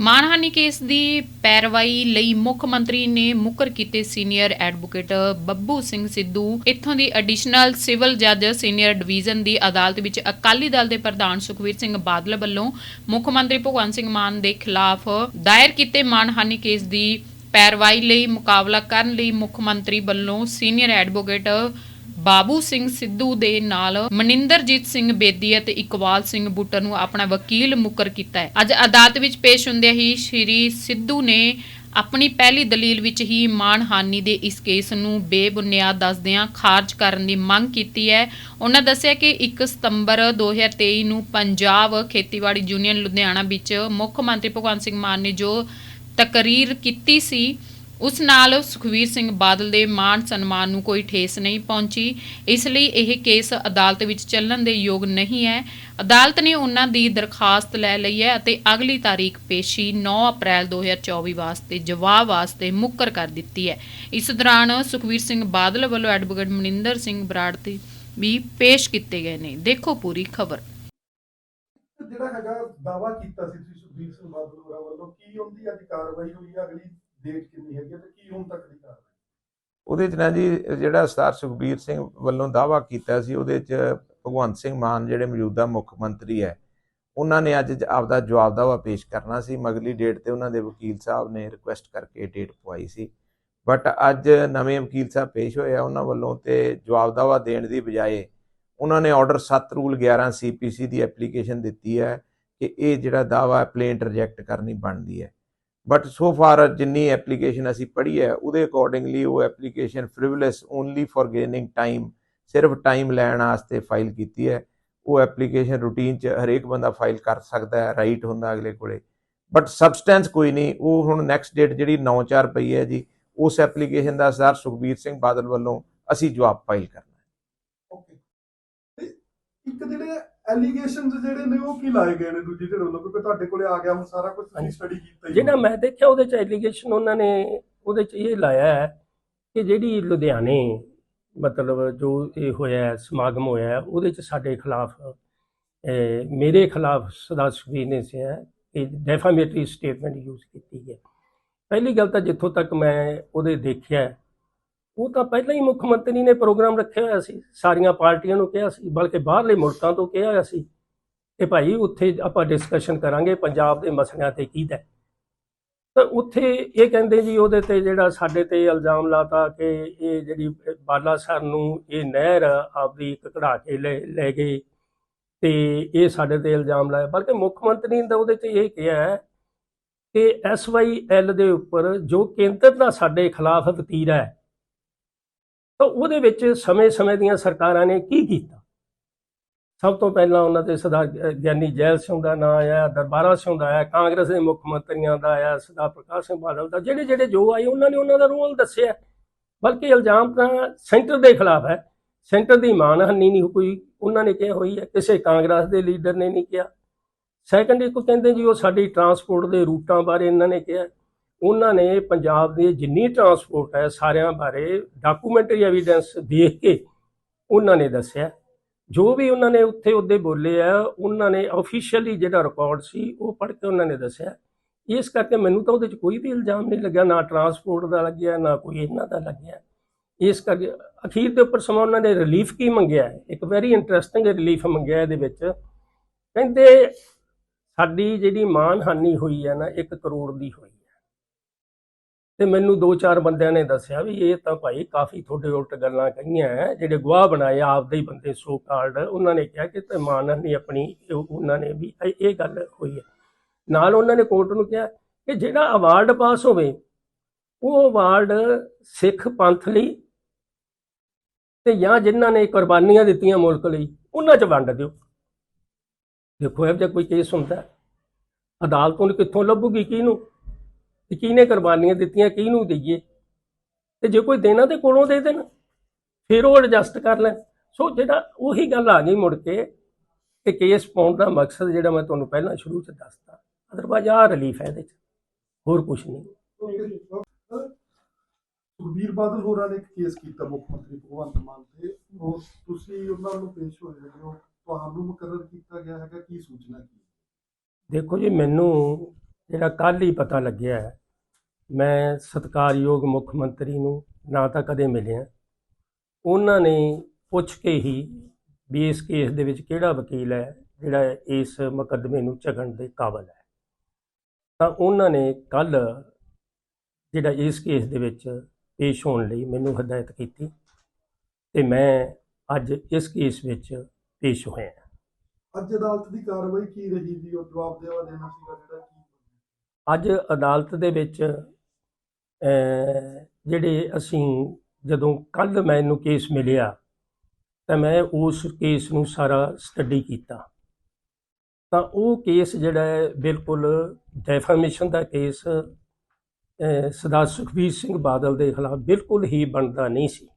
ਮਾਨਹਾਨੀ case ਦੀ ਪੈਰਵਾਈ ਲਈ ਮੁੱਖ ਮੰਤਰੀ ਨੇ ਮੁਕਰ ਕੀਤੇ ਸੀਨੀਅਰ ਐਡਵੋਕੇਟ ਬੱਬੂ ਸਿੰਘ ਸਿੱਧੂ। ਇੱਥੋਂ ਦੀ ਐਡੀਸ਼ਨਲ ਸਿਵਲ ਜੱਜ ਸੀਨੀਅਰ ਡਿਵੀਜ਼ਨ ਦੀ ਅਦਾਲਤ ਵਿੱਚ ਅਕਾਲੀ ਦਲ ਦੇ ਪ੍ਰਧਾਨ ਸੁਖਵੀਰ ਸਿੰਘ ਬਾਦਲ ਵੱਲੋਂ ਮੁੱਖ ਮੰਤਰੀ ਭਗਵੰਤ ਸਿੰਘ ਮਾਨ ਦੇ ਖਿਲਾਫ ਦਾਇਰ ਕੀਤੇ ਮਾਨਹਾਨੀ ਕੇਸ ਦੀ ਪੈਰਵਾਈ ਲਈ ਮੁਕਾਬਲਾ ਕਰਨ ਲਈ ਮੁੱਖ ਮੰਤਰੀ ਵੱਲੋਂ ਸੀਨੀਅਰ ਐਡਵੋਕੇਟ ਬਾਬੂ ਸਿੰਘ ਸਿੱਧੂ ਦੇ ਨਾਲ ਮਨਿੰਦਰਜੀਤ ਸਿੰਘ ਬੇਦੀ ਅਤੇ ਇਕਬਾਲ ਸਿੰਘ ਬੁੱਟਰ ਨੂੰ ਆਪਣਾ ਵਕੀਲ ਮੁਕਰ ਕੀਤਾ ਹੈ। ਅੱਜ ਅਦਾਲਤ ਵਿੱਚ ਪੇਸ਼ ਹੁੰਦਿਆਂ ਹੀ ਸ਼੍ਰੀ ਸਿੱਧੂ ਨੇ ਆਪਣੀ ਪਹਿਲੀ ਦਲੀਲ ਵਿੱਚ ਹੀ ਮਾਣਹਾਨੀ ਦੇ ਇਸ ਕੇਸ ਨੂੰ ਬੇਬੁਨਿਆਦ ਦੱਸਦਿਆਂ ਖਾਰਜ ਕਰਨ ਦੀ ਮੰਗ ਕੀਤੀ ਹੈ। ਉਹਨਾਂ ਦੱਸਿਆ ਕਿ 1 ਸਤੰਬਰ 2023 ਨੂੰ ਪੰਜਾਬ ਖੇਤੀਬਾੜੀ ਯੂਨੀਅਨ ਲੁਧਿਆਣਾ ਵਿੱਚ ਮੁੱਖ ਮੰਤਰੀ ਭਗਵੰਤ ਸਿੰਘ ਮਾਨ ਨੇ ਜੋ ਤਕਰੀਰ ਕੀਤੀ ਸੀ ਉਸ ਨਾਲ ਸੁਖਵੀਰ ਸਿੰਘ ਬਾਦਲ ਦੇ ਮਾਨ ਸਨਮਾਨ ਨੂੰ ਕੋਈ ਠੇਸ ਨਹੀਂ ਪਹੁੰਚੀ। ਇਸ ਲਈ ਇਹ ਕੇਸ ਅਦਾਲਤ ਵਿੱਚ ਚੱਲਣ ਦੇ ਯੋਗ ਨਹੀਂ ਹੈ। ਅਦਾਲਤ ਨੇ ਉਹਨਾਂ ਦੀ ਦਰਖਾਸਤ ਲੈ ਲਈ ਹੈ ਅਤੇ ਅਗਲੀ ਤਾਰੀਖ ਪੇਸ਼ੀ 9 ਅਪ੍ਰੈਲ 2024 ਵਾਸਤੇ ਜਵਾਬ ਵਾਸਤੇ ਮੁੱਕਰ ਕਰ ਦਿੱਤੀ ਹੈ। ਇਸ ਦੌਰਾਨ ਸੁਖਵੀਰ ਸਿੰਘ ਬਾਦਲ ਵੱਲੋਂ ਐਡਵੋਕੇਟ ਮਨਿੰਦਰ ਸਿੰਘ ਬਰਾੜ ਤੇ ਵੀ ਪੇਸ਼ ਕੀਤੇ ਗਏ ਨੇ। ਦੇਖੋ ਪੂਰੀ ਖਬਰ। ਜਿਹੜਾ ਹੈਗਾ ਦਾਵਾ ਕੀਤਾ ਸੀ ਤੁਸੀਂ ਸੁਖਬੀਰ ਸਿੰਘ ਬਾਦਲ ਹੋਰਾਂ ਵੱਲੋਂ, ਕੀ ਉਹਦੀ ਅੱਜ ਕਾਰਵਾਈ ਹੋਈ ਅਗਲੀ ਡੇਟ ਕਿੰਨੀ ਹੈਗੀ ਤੇ ਕੀ ਹੁਣ ਤੱਕ ਦੀ ਕਾਰਵਾਈ? ਉਹਦੇ ਚ ਨਾ ਜੀ, ਜਿਹੜਾ ਸਰਦਾਰ ਸੁਖਬੀਰ ਸਿੰਘ ਵੱਲੋਂ ਦਾਵਾ ਕੀਤਾ ਸੀ, ਉਹਦੇ ਚ ਭਗਵੰਤ ਸਿੰਘ ਮਾਨ ਜਿਹੜੇ ਮੌਜੂਦਾ ਮੁੱਖ ਮੰਤਰੀ ਹੈ, ਉਹਨਾਂ ਨੇ ਅੱਜ ਆਪਦਾ ਜਵਾਬ ਦਾਵਾ ਪੇਸ਼ ਕਰਨਾ ਸੀ ਮਗਲੀ ਡੇਟ ਤੇ ਉਹਨਾਂ ਦੇ ਵਕੀਲ ਸਾਹਿਬ ਨੇ ਰਿਕੁਐਸਟ ਕਰਕੇ ਡੇਟ ਪਵਾਈ ਸੀ। ਬਟ ਅੱਜ ਨਵੇਂ ਵਕੀਲ ਸਾਹਿਬ ਪੇਸ਼ ਹੋਏ ਆ, ਉਹਨਾਂ ਵੱਲੋਂ ਤੇ ਜਵਾਬ ਦਾਵਾ ਦੇਣ ਦੀ ਬਜਾਏ ਉਹਨਾਂ ਨੇ ਆਰਡਰ 7 ਰੂਲ 11 ਸੀਪੀਸੀ ਦੀ ਐਪਲੀਕੇਸ਼ਨ ਦਿੱਤੀ ਹੈ ਕਿ ਇਹ ਜਿਹੜਾ ਦਾਵਾ ਪਲੇਂਟ ਰਿਜੈਕਟ ਕਰਨੀ ਬਣਦੀ ਹੈ। ਬਟ ਸੋ ਫਾਰ ਜਿੰਨੀ ਐਪਲੀਕੇਸ਼ਨ ਅਸੀਂ ਪੜ੍ਹੀ ਹੈ ਉਹਦੇ ਅਕੋਰਡਿੰਗਲੀ ਉਹ application frivolous only for gaining time ਸਿਰਫ ਟਾਈਮ ਲੈਣ ਵਾਸਤੇ ਫਾਈਲ ਕੀਤੀ ਹੈ ਉਹ ਐਪਲੀਕੇਸ਼ਨ ਰੂਟੀਨ ਚ ਹਰੇਕ ਬੰਦਾ ਫਾਈਲ ਕਰ ਸਕਦਾ ਹੈ ਰਾਈਟ ਹੁੰਦਾ ਅਗਲੇ ਕੋਲੇ ਬਟ ਸਬਸਟੈਂਸ ਕੋਈ ਨਹੀਂ ਉਹ ਹੁਣ ਨੈਕਸਟ ਡੇਟ ਜਿਹੜੀ 9/4 ਪਈ ਹੈ ਜੀ ਉਸ ਐਪਲੀਕੇਸ਼ਨ ਦਾ ਸਰ ਸੁਖਬੀਰ ਸਿੰਘ ਬਾਦਲ ਵੱਲੋਂ ਅਸੀਂ ਜਵਾਬ ਫਾਈਲ ਕਰਨਾ ਹੈ ਓਕੇ ਇੱਕ ਜਿਹੜੇ ਐਲੀਗੇਸ਼ਨਸ ਜਿਹੜੇ ਨੇ ਉਹ ਕੀ ਲਾਏ ਗਏ ਨੇ ਦੂਜੀ ਧਿਰ ਵੱਲੋਂ ਕਿਉਂਕਿ ਤੁਹਾਡੇ ਕੋਲੇ ਆ ਗਿਆ ਹੁਣ ਸਾਰਾ ਕੁਝ ਤੁਸੀਂ। ਸਟੱਡੀ ਕੀਤਾ ਹੀ ਜਿਹੜਾ। ਮੈਂ ਦੇਖਿਆ ਉਹਦੇ ਚ ਐਲੀਗੇਸ਼ਨ ਉਹਨਾਂ ਨੇ ਉਹਦੇ ਚ ਇਹ ਲਾਇਆ ਹੈ ਕਿ ਜਿਹੜੀ ਲੁਧਿਆਣੇ ਮਤਲਬ ਜੋ ਇਹ ਹੋਇਆ ਸਮਾਗਮ ਹੋਇਆ ਉਹਦੇ ਚ ਸਾਡੇ ਖਿਲਾਫ ਮੇਰੇ ਖਿਲਾਫ ਸਦਾ ਸੁਖਬੀਰ ਨੇ ਸਿਆ ਕਿ ਡੈਫਾਮੇਟਰੀ ਸਟੇਟਮੈਂਟ ਯੂਜ਼ ਕੀਤੀ ਹੈ ਪਹਿਲੀ ਗੱਲ ਤਾਂ ਜਿੱਥੋਂ ਤੱਕ ਮੈਂ ਉਹਦੇ ਦੇਖਿਆ ਉਹ ਤਾਂ ਪਹਿਲਾਂ ਹੀ ਮੁੱਖ ਮੰਤਰੀ ਨੇ ਪ੍ਰੋਗਰਾਮ ਰੱਖਿਆ ਹੋਇਆ ਸੀ। ਸਾਰੀਆਂ ਪਾਰਟੀਆਂ ਨੂੰ ਕਿਹਾ ਸੀ, ਬਲਕਿ ਬਾਹਰਲੇ ਮੁਲਕਾਂ ਤੋਂ ਕਿਹਾ ਹੋਇਆ ਸੀ ਕਿ ਭਾਈ ਉੱਥੇ ਆਪਾਂ ਡਿਸਕਸ਼ਨ ਕਰਾਂਗੇ ਪੰਜਾਬ ਦੇ ਮਸਲਿਆਂ ਤੇ ਕੀ ਤਾਂ ਉੱਥੇ ਇਹ ਕਹਿੰਦੇ ਜੀ ਉਹਦੇ ਤੇ ਜਿਹੜਾ ਸਾਡੇ ਤੇ ਇਲਜ਼ਾਮ ਲਾਤਾ ਕਿ ਇਹ ਜਿਹੜੀ ਬਾਲਾ ਸਰ ਨੂੰ ਇਹ ਨਹਿਰ ਆਪਦੀ ਕਢਾ ਕੇ ਲੈ ਲੈ ਗਏ ਤੇ ਇਹ ਸਾਡੇ ਤੇ ਇਲਜ਼ਾਮ ਲਾਇਆ। ਬਲਕਿ ਮੁੱਖ ਮੰਤਰੀ ਨੇ ਤਾਂ ਉਹਦੇ ਤੇ ਇਹ ਕਿਹਾ ਹੈ ਕਿ ਐਸਵਾਈਐਲ ਦੇ ਉੱਪਰ ਜੋ ਕੇਂਦਰ ਦਾ ਸਾਡੇ ਖਿਲਾਫ ਵਤੀਰਾ ਹੈ ਤਾਂ ਉਹਦੇ ਵਿੱਚ ਸਮੇਂ-ਸਮੇਂ ਦੀਆਂ ਸਰਕਾਰਾਂ ਨੇ ਕੀ ਕੀਤਾ? ਸਭ ਤੋਂ ਪਹਿਲਾਂ ਉਹਨਾਂ ਦੇ ਸਰਦਾਰ ਗਿਆਨੀ ਜੈਲ ਸਿੰਘ ਦਾ ਨਾਂ ਆਇਆ, ਦਰਬਾਰਾ ਸਿੰਘ ਦਾ ਆਇਆ, ਕਾਂਗਰਸ ਦੇ ਮੁੱਖ ਮੰਤਰੀਆਂ ਦਾ ਆਇਆ, ਸਰਦਾਰ ਪ੍ਰਕਾਸ਼ ਸਿੰਘ ਬਾਦਲ ਦਾ ਜਿਹੜੇ ਜਿਹੜੇ ਜੋ ਆਏ, ਉਹਨਾਂ ਨੇ ਉਹਨਾਂ ਦਾ ਰੋਲ ਦੱਸਿਆ। ਬਲਕਿ ਇਲਜ਼ਾਮ ਤਾਂ ਸੈਂਟਰ ਦੇ ਖਿਲਾਫ ਹੈ। ਸੈਂਟਰ ਦੀ ਮਾਨਹਾਨੀ ਨਹੀਂ ਕੋਈ ਉਹਨਾਂ ਨੇ ਕਿਹਾ ਹੋਈ ਹੈ, ਕਿਸੇ ਕਾਂਗਰਸ ਦੇ ਲੀਡਰ ਨੇ ਨਹੀਂ ਕਿਹਾ। ਸੈਕੰਡ ਇੱਕ ਕਹਿੰਦੇ ਜੀ, ਉਹ ਸਾਡੀ ਟਰਾਂਸਪੋਰਟ ਦੇ ਰੂਟਾਂ ਬਾਰੇ ਇਹਨਾਂ ਨੇ ਕਿਹਾ। ਉਹਨਾਂ ਨੇ ਪੰਜਾਬ ਦੇ ਜਿੰਨੀ ਟਰਾਂਸਪੋਰਟ ਹੈ ਸਾਰਿਆਂ ਬਾਰੇ ਡਾਕੂਮੈਂਟਰੀ ਐਵੀਡੈਂਸ ਦੇਖ ਕੇ ਉਹਨਾਂ ਨੇ ਦੱਸਿਆ। ਜੋ ਵੀ ਉਹਨਾਂ ਨੇ ਉੱਥੇ ਉਹਦੇ ਬੋਲੇ ਆ, ਉਹਨਾਂ ਨੇ ਅਫੀਸ਼ੀਅਲੀ ਜਿਹੜਾ ਰਿਕਾਰਡ ਸੀ ਉਹ ਪੜ੍ਹ ਕੇ ਉਹਨਾਂ ਨੇ ਦੱਸਿਆ। ਇਸ ਕਰਕੇ ਮੈਨੂੰ ਤਾਂ ਉਹਦੇ 'ਚ ਕੋਈ ਵੀ ਇਲਜ਼ਾਮ ਨਹੀਂ ਲੱਗਿਆ, ਨਾ ਟਰਾਂਸਪੋਰਟ ਦਾ ਲੱਗਿਆ, ਨਾ ਕੋਈ ਇਹਨਾਂ ਦਾ ਲੱਗਿਆ। ਇਸ ਕਰਕੇ ਅਖੀਰ ਦੇ ਉੱਪਰ ਸਮਾਂ ਉਹਨਾਂ ਨੇ ਰਿਲੀਫ ਕੀ ਮੰਗਿਆ? ਇੱਕ ਵੈਰੀ ਇੰਟਰਸਟਿੰਗ ਰਿਲੀਫ ਮੰਗਿਆ ਇਹਦੇ ਵਿੱਚ। ਕਹਿੰਦੇ ਸਾਡੀ ਜਿਹੜੀ ਮਾਨਹਾਨੀ ਹੋਈ ਹੈ ਨਾ 1 ਕਰੋੜ ਦੀ ਹੋਈ। ਤੇ ਮੈਨੂੰ ਦੋ ਚਾਰ ਬੰਦਿਆਂ ਨੇ ਦੱਸਿਆ ਵੀ ਇਹ ਤਾਂ ਭਾਈ ਕਾਫੀ ਤੁਹਾਡੇ ਉਲਟ ਗੱਲਾਂ ਕਹੀਆਂ ਹੈ, ਜਿਹੜੇ ਗਵਾਹ ਬਣਾਏ ਆਪਦੇ ਹੀ ਬੰਦੇ ਸੋ ਕਾਰਡ ਉਹਨਾਂ ਨੇ ਕਿਹਾ ਕਿ ਤੇ ਨਹੀਂ ਆਪਣੀ ਉਹਨਾਂ ਨੇ ਵੀ ਇਹ ਇਹ ਗੱਲ ਹੋਈ ਹੈ। ਨਾਲ ਉਹਨਾਂ ਨੇ ਕੋਰਟ ਨੂੰ ਕਿਹਾ ਕਿ ਜਿਹੜਾ ਅਵਾਰਡ ਪਾਸ ਹੋਵੇ, ਉਹ ਅਵਾਰਡ ਸਿੱਖ ਪੰਥ ਲਈ ਤੇ ਜਾਂ ਜਿਨ੍ਹਾਂ ਨੇ ਕੁਰਬਾਨੀਆਂ ਦਿੱਤੀਆਂ ਮੁਲਕ ਲਈ, ਉਹਨਾਂ 'ਚ ਵੰਡ ਦਿਓ। ਦੇਖੋ ਇਹ ਜਿਹਾ ਕੋਈ ਕੇਸ ਹੁੰਦਾ ਅਦਾਲਤ ਨੂੰ ਕਿੱਥੋਂ ਲੱਭੂਗੀ, ਕਿਹਨੂੰ? ਕਿ ਕਿਹਨੇ ਕੁਰਬਾਨੀਆਂ ਦਿੱਤੀਆਂ ਕਿਹਨੂੰ ਦਈਏ? ਤੇ ਜੇ ਕੋਈ ਦੇਣਾ ਤੇ ਕੋਲੋਂ ਦੇ ਦੇਣ ਫਿਰ ਉਹ ਐਡਜਸਟ ਕਰ ਲੈਣ। ਸੋ ਜਿਹੜਾ ਉਹੀ ਗੱਲ ਆ ਗਈ ਮੁੜ ਕੇ ਕਿ ਕੇਸ ਪਾਉਣ ਦਾ ਮਕਸਦ ਜਿਹੜਾ ਮੈਂ ਤੁਹਾਨੂੰ ਪਹਿਲਾਂ ਸ਼ੁਰੂ ਚ ਦੱਸਤਾ। ਅਦਰਵਾਇਜ਼ ਆ ਰਿਲੀਫ ਹੈ ਇਹਦੇ ਚ ਹੋਰ ਕੁਝ ਨਹੀਂ। ਸੁਖਬੀਰ ਬਾਦਲ ਹੋਰਾਂ ਨੇ ਇੱਕ ਕੇਸ ਕੀਤਾ ਮੁੱਖ ਮੰਤਰੀ ਭਗਵੰਤ ਮਾਨ ਤੇ। ਉਹ ਤੁਸੀਂ ਉਹਨਾਂ ਨੂੰ ਪੇਸ਼ ਹੋਏ ਹੋ। ਤੁਹਾਨੂੰ ਮੁਕਰਰ ਕੀਤਾ ਗਿਆ ਹੈਗਾ ਕੀ ਸੂਚਨਾ ਕੀ ਦੇਖੋ ਜੀ ਮੈਨੂੰ ਜਿਹੜਾ ਕੱਲ੍ਹ ਹੀ ਪਤਾ ਲੱਗਿਆ ਹੈ, ਮੈਂ ਸਤਿਕਾਰਯੋਗ ਮੁੱਖ ਮੰਤਰੀ ਨੂੰ ਨਾ ਤਾਂ ਕਦੇ ਮਿਲਿਆ। ਉਹਨਾਂ ਨੇ ਪੁੱਛ ਕੇ ਹੀ ਵੀ ਇਸ ਕੇਸ ਦੇ ਵਿੱਚ ਕਿਹੜਾ ਵਕੀਲ ਹੈ ਜਿਹੜਾ ਇਸ ਮੁਕੱਦਮੇ ਨੂੰ ਝਗਣ ਦੇ ਕਾਬਲ ਹੈ। ਤਾਂ ਉਹਨਾਂ ਨੇ ਕੱਲ ਜਿਹੜਾ ਇਸ ਕੇਸ ਦੇ ਵਿੱਚ ਪੇਸ਼ ਹੋਣ ਲਈ ਮੈਨੂੰ ਹਦਾਇਤ ਕੀਤੀ ਤੇ ਮੈਂ ਅੱਜ ਇਸ ਕੇਸ ਵਿੱਚ ਪੇਸ਼ ਹੋਇਆ। ਅੱਜ ਅਦਾਲਤ ਦੀ ਕਾਰਵਾਈ ਕੀ ਰਹੀ ਜੀ? ਉਹ ਜਵਾਬ ਦੇਵਾ ਦੇਣਾ ਸੀਗਾ ਜਿਹੜਾ ਅੱਜ ਅਦਾਲਤ ਦੇ ਵਿੱਚ ਜਿਹੜੇ ਅਸੀਂ ਜਦੋਂ ਕੱਲ ਮੈਨੂੰ ਕੇਸ ਮਿਲਿਆ ਤਾਂ ਮੈਂ ਉਸ ਕੇਸ ਨੂੰ ਸਾਰਾ ਸਟੱਡੀ ਕੀਤਾ। ਤਾਂ ਉਹ ਕੇਸ ਜਿਹੜਾ ਹੈ ਬਿਲਕੁਲ ਡੈਫਾਮੇਸ਼ਨ ਦਾ ਕੇਸ ਅਹ, ਸਰਦਾਰ ਸੁਖਬੀਰ ਸਿੰਘ ਬਾਦਲ ਦੇ ਖਿਲਾਫ ਬਿਲਕੁਲ ਹੀ ਬਣਦਾ ਨਹੀਂ ਸੀ।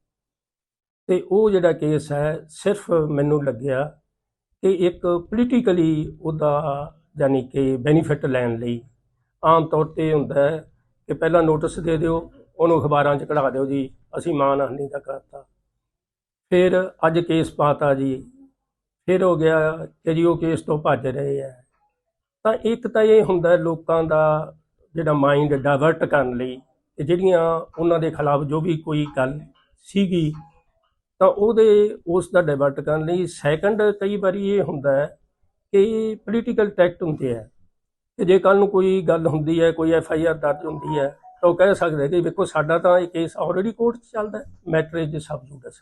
ਤੇ ਉਹ ਜਿਹੜਾ ਕੇਸ ਹੈ ਸਿਰਫ ਮੈਨੂੰ ਲੱਗਿਆ ਕਿ ਇੱਕ ਪੋਲੀਟੀਕਲੀ ਉਹਦਾ ਯਾਨੀ ਕਿ ਬੈਨੀਫਿਟ ਲੈਣ ਲਈ ਆਮ ਤੌਰ ਤੇ ਹੁੰਦਾ ਹੈ ਕਿ ਪਹਿਲਾਂ ਨੋਟਿਸ ਦੇ ਦਿਓ, ਉਹਨੂੰ ਅਖਬਾਰਾਂ 'ਚ ਕਢਾ ਦਿਓ ਜੀ, ਅਸੀਂ ਮਾਨਹਾਨੀ ਦਾ ਕਰਤਾ। ਫਿਰ ਅੱਜ ਕੇਸ ਪਾਤਾ ਜੀ। ਫਿਰ ਹੋ ਗਿਆ ਕਿ ਜੀ ਉਹ ਕੇਸ ਤੋਂ ਭੱਜ ਰਹੇ ਆ। ਤਾਂ ਇੱਕ ਤਾਂ ਇਹ ਹੁੰਦਾ ਲੋਕਾਂ ਦਾ ਜਿਹੜਾ ਮਾਈਂਡ ਡਾਇਵਰਟ ਕਰਨ ਲਈ ਕਿ ਜਿਹੜੀਆਂ ਉਹਨਾਂ ਦੇ ਖਿਲਾਫ ਜੋ ਵੀ ਕੋਈ ਗੱਲ ਸੀਗੀ, ਤਾਂ ਉਹਦੇ ਉਸ ਦਾ ਡਾਇਵਰਟ ਕਰਨ ਲਈ। ਸੈਕੰਡ ਕਈ ਵਾਰੀ ਇਹ ਹੁੰਦਾ ਹੈ ਕਿ ਪੋਲੀਟੀਕਲ ਟੈਕਟ ਹੁੰਦੇ ਆ। ਕਿ ਜੇ ਕੱਲ ਨੂੰ ਕੋਈ ਗੱਲ ਹੁੰਦੀ ਹੈ, ਕੋਈ ਐਫ ਆਈ ਆਰ ਦਰਜ ਹੁੰਦੀ ਹੈ, ਤਾਂ ਉਹ ਕਹਿ ਸਕਦੇ ਕਿ ਵੇਖੋ ਸਾਡਾ ਤਾਂ ਇਹ ਕੇਸ ਆਲਰੇਡੀ ਕੋਰਟ 'ਚ ਚੱਲਦਾ ਮੈਟਰ ਇਜ਼ ਸਬ ਜੂਡਸ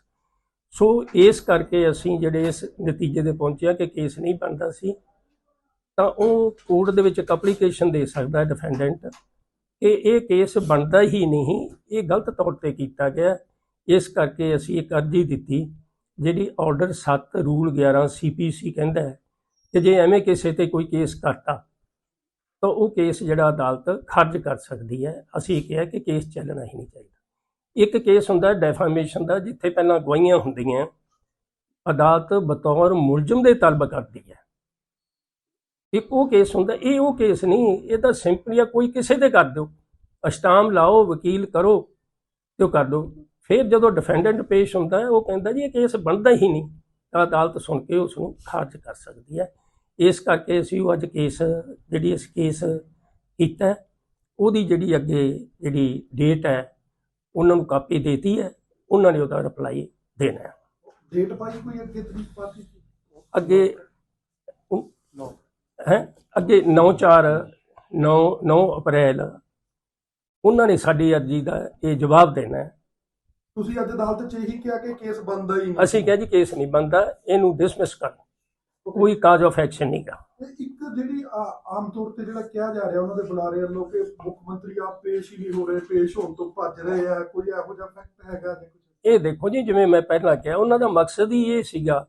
ਸੋ ਇਸ ਕਰਕੇ ਅਸੀਂ ਜਿਹੜੇ ਇਸ ਨਤੀਜੇ ਤੇ ਪਹੁੰਚੇ ਹਾਂ ਕਿ ਕੇਸ ਨਹੀਂ ਬਣਦਾ ਸੀ, ਤਾਂ ਉਹ ਕੋਰਟ ਦੇ ਵਿੱਚ ਇੱਕ ਐਪਲੀਕੇਸ਼ਨ ਦੇ ਸਕਦਾ ਡਿਫੈਂਡੈਂਟ ਕਿ ਇਹ ਕੇਸ ਬਣਦਾ ਹੀ ਨਹੀਂ, ਇਹ ਗਲਤ ਤੌਰ ਤੇ ਕੀਤਾ ਗਿਆ ਇਸ ਕਰਕੇ ਅਸੀਂ ਇੱਕ ਅਰਜ਼ੀ ਦਿੱਤੀ, ਜਿਹੜੀ ਆਰਡਰ 7 ਰੂਲ 11 ਸੀਪੀਸੀ ਕਹਿੰਦਾ ਹੈ ਕਿ ਜੇ ਐਵੇਂ ਕਿਸੇ ਤੇ ਕੋਈ ਕੇਸ ਕਰਤਾ ਤਾਂ ਉਹ ਕੇਸ ਜਿਹੜਾ ਅਦਾਲਤ ਖਾਰਜ ਕਰ ਸਕਦੀ ਹੈ। ਅਸੀਂ ਕਿਹਾ ਕਿ ਕੇਸ ਚੱਲਣਾ ਹੀ ਨਹੀਂ ਚਾਹੀਦਾ। ਇੱਕ ਕੇਸ ਹੁੰਦਾ ਡੈਫਾਮੇਸ਼ਨ ਦਾ, ਜਿੱਥੇ ਪਹਿਲਾਂ ਗਵਾਹੀਆਂ ਹੁੰਦੀਆਂ। ਅਦਾਲਤ ਬਤੌਰ ਮੁਲਜ਼ਮ ਦੇ ਤਲਬ ਕਰਦੀ ਹੈ। ਇੱਕ ਉਹ ਕੇਸ ਹੁੰਦਾ, ਇਹ ਉਹ ਕੇਸ ਨਹੀਂ, ਇਹ ਤਾਂ ਸਿੰਪਲੀ ਆ ਕੋਈ ਕਿਸੇ ਤੇ ਕਰ ਦਿਓ। ਅਸ਼ਟਾਮ ਲਾਓ, ਵਕੀਲ ਕਰੋ ਤੇ ਉਹ ਕਰ ਦਿਓ। ਫਿਰ ਜਦੋਂ ਡਿਫੈਂਡੈਂਟ ਪੇਸ਼ ਹੁੰਦਾ ਉਹ ਕਹਿੰਦਾ ਜੀ ਇਹ ਕੇਸ ਬਣਦਾ ਹੀ ਨਹੀਂ। ਤਾਂ ਅਦਾਲਤ ਸੁਣ ਕੇ ਉਸ ਨੂੰ ਖਾਰਜ ਕਰ ਸਕਦੀ ਹੈ। ਇਸ ਕਰਕੇ ਅਸੀਂ ਉਹ ਅੱਜ ਕੇਸ ਜਿਹੜੀ ਇਸ ਕੇਸ ਕੀਤਾ ਉਹਦੀ ਜਿਹੜੀ ਅੱਗੇ ਜਿਹੜੀ ਡੇਟ ਹੈ ਉਹਨਾਂ ਨੂੰ ਕਾਪੀ ਦੇਤੀ ਹੈ ਉਹਨਾਂ ਨੇ ਉਹਦਾ ਰਿਪਲਾਈ ਦੇਣਾ ਹੈ। ਡੇਟ ਪਾਈ ਕੋਈ ਅੱਗੇ ਤਰੀਕ ਪਾਤੀ ਅੱਗੇ ਹੈ? ਅੱਗੇ 9 4 9 9 ਅਪ੍ਰੈਲ ਉਹਨਾਂ ਨੇ ਸਾਡੀ ਅਰਜ਼ੀ ਦਾ ਇਹ ਜਵਾਬ ਦੇਣਾ ਤੁਸੀਂ ਅੱਜ ਅਦਾਲਤ 'ਚ ਇਹੀ ਕਿਹਾ ਕਿ ਕੇਸ ਬੰਦਾ ਹੀ ਨਹੀਂ। ਅਸੀਂ ਕਿਹਾ ਜੀ ਕੇਸ ਨਹੀਂ ਬੰਦਾ ਇਹਨੂੰ ਡਿਸਮਿਸ ਕਰ ਕੋਈ ਕਾਜ ਆਫ ਐਕਸ਼ਨ ਨਹੀਂਗਾ ਇੱਕ ਜਿਹੜੀ ਆ- ਆਮ ਤੌਰ ਤੇ ਜਿਹੜਾ ਕਿਹਾ ਜਾ ਰਿਹਾ ਉਹਨਾਂ ਦੇ ਬੁਲਾਰੇ ਵੱਲੋਂ ਕਿ ਮੁੱਖ ਮੰਤਰੀ ਆਪ ਪੇਸ਼ ਹੀ ਨਹੀਂ ਹੋ ਰਹੇ ਪੇਸ਼ ਹੋਣ ਤੋਂ ਭੱਜ ਰਹੇ ਆ ਕੋਈ ਇਹੋ ਜਿਹਾ ਫੈਕਟ ਹੈਗਾ ਇਹ ਦੇਖੋ ਜੀ ਜਿਵੇਂ ਮੈਂ ਪਹਿਲਾਂ ਕਿਹਾ ਉਹਨਾਂ ਦਾ ਮਕਸਦ ਹੀ ਇਹ ਸੀਗਾ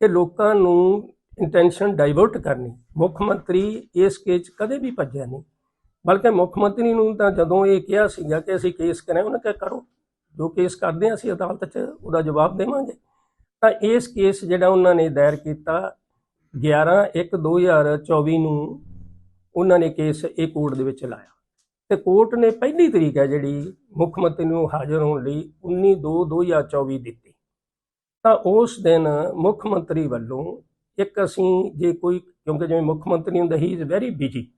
ਕਿ ਲੋਕਾਂ ਨੂੰ ਇੰਟੈਂਸ਼ਨ ਡਾਈਵਰਟ ਕਰਨੀ। ਮੁੱਖ ਮੰਤਰੀ ਇਸ ਕੇਸ 'ਚ ਕਦੇ ਵੀ ਭੱਜਿਆ ਨਹੀਂ। ਬਲਕਿ ਮੁੱਖ ਮੰਤਰੀ ਨੂੰ ਤਾਂ ਜਦੋਂ ਇਹ ਕਿਹਾ ਸੀਗਾ ਕਿ ਅਸੀਂ ਕੇਸ ਕਰਾਂ ਉਹਨੇ ਕਿਹਾ ਕਰੋ ਜੋ ਕੇਸ ਕਰਦੇ ਹਾਂ ਅਸੀਂ ਅਦਾਲਤ 'ਚ ਉਹਦਾ ਜਵਾਬ ਦੇਵਾਂਗੇ। ਤਾਂ ਇਸ ਕੇਸ ਜਿਹੜਾ ਉਹਨਾਂ ਨੇ ਦਾਇਰ ਕੀਤਾ 11 1 2024 ਨੂੰ ਉਹਨਾਂ ਨੇ ਕੇਸ ਇਹ ਕੋਰਟ ਦੇ ਵਿੱਚ ਲਾਇਆ। ਤੇ ਕੋਰਟ ਨੇ ਪਹਿਲੀ ਤਰੀਕ ਹੈ ਜਿਹੜੀ ਮੁੱਖ ਮੰਤਰੀ ਨੂੰ ਹਾਜ਼ਰ ਹੋਣ ਲਈ 19 2 2024 ਦਿੱਤੀ। ਤਾਂ ਉਸ ਦਿਨ ਮੁੱਖ ਮੰਤਰੀ ਵੱਲੋਂ ਇੱਕ ਅਸੀਂ ਜੇ ਕੋਈ, ਕਿਉਂਕਿ ਜਿਵੇਂ ਮੁੱਖ ਮੰਤਰੀ ਹੁੰਦਾ ਹੀ ਇਜ਼ ਵੈਰੀ ਬਿਜ਼ੀ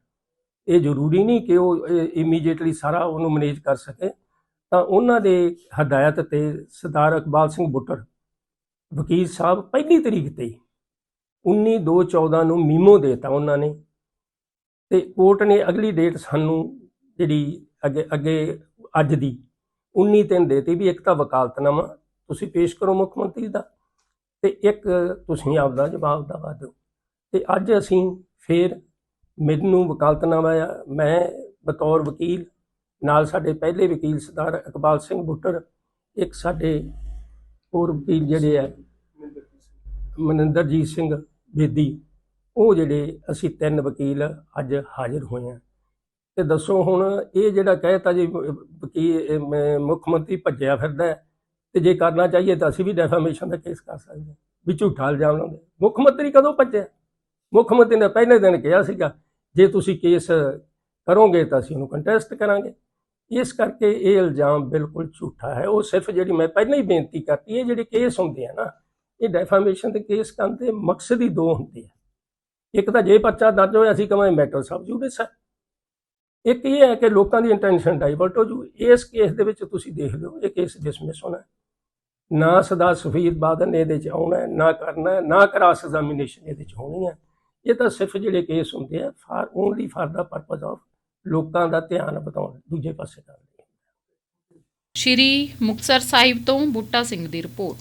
ਇਹ ਜ਼ਰੂਰੀ ਨਹੀਂ ਕਿ ਉਹ ਇਮੀਡੀਏਟਲੀ ਸਾਰਾ ਉਹਨੂੰ ਮੈਨੇਜ ਕਰ ਸਕੇ। ਤਾਂ ਉਹਨਾਂ ਦੇ ਹਦਾਇਤ ਤੇ ਸਰਦਾਰ ਇਕਬਾਲ ਸਿੰਘ ਬੁੱਟਰ ਵਕੀਲ ਸਾਹਿਬ ਪਹਿਲੀ ਤਰੀਕ ਤੇ 19 2 14 ਨੂੰ ਮੀਮੋ ਦੇਤਾ ਉਹਨਾਂ ਨੇ ਤੇ ਕੋਰਟ ਨੇ ਅਗਲੀ ਡੇਟ ਸਾਨੂੰ ਜਿਹੜੀ ਅੱਗੇ ਅੱਗੇ ਅੱਜ ਦੀ 19 ਤਿੰਨ ਦੇਤੀ ਵੀ ਇੱਕ ਤਾਂ ਵਕਾਲਤਨਾਮਾ ਤੁਸੀਂ ਪੇਸ਼ ਕਰੋ ਮੁੱਖ ਮੰਤਰੀ ਦਾ ਤੇ ਇੱਕ ਤੁਸੀਂ ਆਪਦਾ ਜਵਾਬ ਦਵਾ ਦਿਓ ਤੇ ਅੱਜ ਅਸੀਂ ਫੇਰ ਮੈਨੂੰ ਵਕਾਲਤਨਾਮਾ ਆ, ਮੈਂ ਬਤੌਰ ਵਕੀਲ, ਨਾਲ ਸਾਡੇ ਪਹਿਲੇ ਵਕੀਲ ਸਰਦਾਰ ਇਕਬਾਲ ਸਿੰਘ ਬੁੱਟਰ, ਇੱਕ ਸਾਡੇ ਹੋਰ ਵਕੀਲ ਜਿਹੜੇ ਹੈ ਮਨਿੰਦਰਜੀਤ ਸਿੰਘ ਬੇਦੀ ਉਹ ਜਿਹੜੇ ਅਸੀਂ ਤਿੰਨ ਵਕੀਲ ਅੱਜ ਹਾਜ਼ਰ ਹੋਏ ਹਾਂ। ਤੇ ਦੱਸੋ ਹੁਣ ਇਹ ਜਿਹੜਾ ਕਹਿਤਾ ਜੀ ਵਕੀਲ ਮੁੱਖ ਮੰਤਰੀ ਭੱਜਿਆ ਫਿਰਦਾ ਹੈ, ਤੇ ਜੇ ਕਰਨਾ ਚਾਹੀਏ ਤਾਂ ਅਸੀਂ ਵੀ ਡੈਫਾਮੇਸ਼ਨ ਦਾ ਕੇਸ ਕਰ ਸਕਦੇ ਹਾਂ ਵੀ ਝੂਠਾ ਇਲਜ਼ਾਮ ਲਾਉਂਦੇ ਮੁੱਖ ਮੰਤਰੀ ਕਦੋਂ ਭੱਜਿਆ? ਮੁੱਖ ਮੰਤਰੀ ਨੇ ਪਹਿਲੇ ਦਿਨ ਕਿਹਾ ਸੀਗਾ ਜੇ ਤੁਸੀਂ ਕੇਸ ਕਰੋਗੇ ਤਾਂ ਅਸੀਂ ਉਹਨੂੰ ਕੰਟੈਸਟ ਕਰਾਂਗੇ। ਇਸ ਕਰਕੇ ਇਹ ਇਲਜ਼ਾਮ ਬਿਲਕੁਲ ਝੂਠਾ ਹੈ। ਉਹ ਸਿਰਫ ਜਿਹੜੀ ਮੈਂ ਪਹਿਲਾਂ ਹੀ ਬੇਨਤੀ ਕਰਤੀ, ਇਹ ਜਿਹੜੇ ਕੇਸ ਹੁੰਦੇ ਆ ਨਾ, ਇਹ ਡੈਫਾਮੇਸ਼ਨ ਦੇ ਕੇਸ ਕਰਨ ਦੇ ਮਕਸਦ ਹੀ ਦੋ ਹੁੰਦੇ ਆ। ਇੱਕ ਤਾਂ ਜੇ ਪਰਚਾ ਦਰਜ ਹੋਇਆ, ਅਸੀਂ ਕਹਾਂਗੇ ਮੈਟਰ ਸਬ ਜੂਡਿਸ ਹੈ ਇੱਕ ਇਹ ਹੈ ਕਿ ਲੋਕਾਂ ਦੀ ਇੰਟੈਂਸ਼ਨ ਡਾਈਵਰਟ ਹੋ ਜੂ। ਇਸ ਕੇਸ ਦੇ ਵਿੱਚ ਤੁਸੀਂ ਦੇਖ ਲਿਓ, ਇਹ ਕੇਸ ਡਿਸਮਿਸ ਹੋਣਾ ਨਾ ਸਦਾ ਸੁਫੀਰ ਬਾਦਲ ਨੇ ਇਹਦੇ ਚ ਆਉਣਾ ਨਾ ਕਰਨਾ ਨਾ ਕਰਾਸ ਐਗਜ਼ਾਮੀਨੇਸ਼ਨ ਇਹਦੇ ਚ ਹੋਣੀ ਹੈ। ਇਹ ਤਾਂ ਸਿਰਫ ਜਿਹੜੇ ਕੇਸ ਹੁੰਦੇ ਆ, for only for the purpose of ਲੋਕਾਂ ਦਾ ਧਿਆਨ ਵਧਾਉਣ ਦੂਜੇ ਪਾਸੇ ਕਰਨ ਲਈ। ਸ਼੍ਰੀ ਮੁਕਤਸਰ ਸਾਹਿਬ ਤੋਂ ਬੂਟਾ ਸਿੰਘ ਦੀ ਰਿਪੋਰਟ।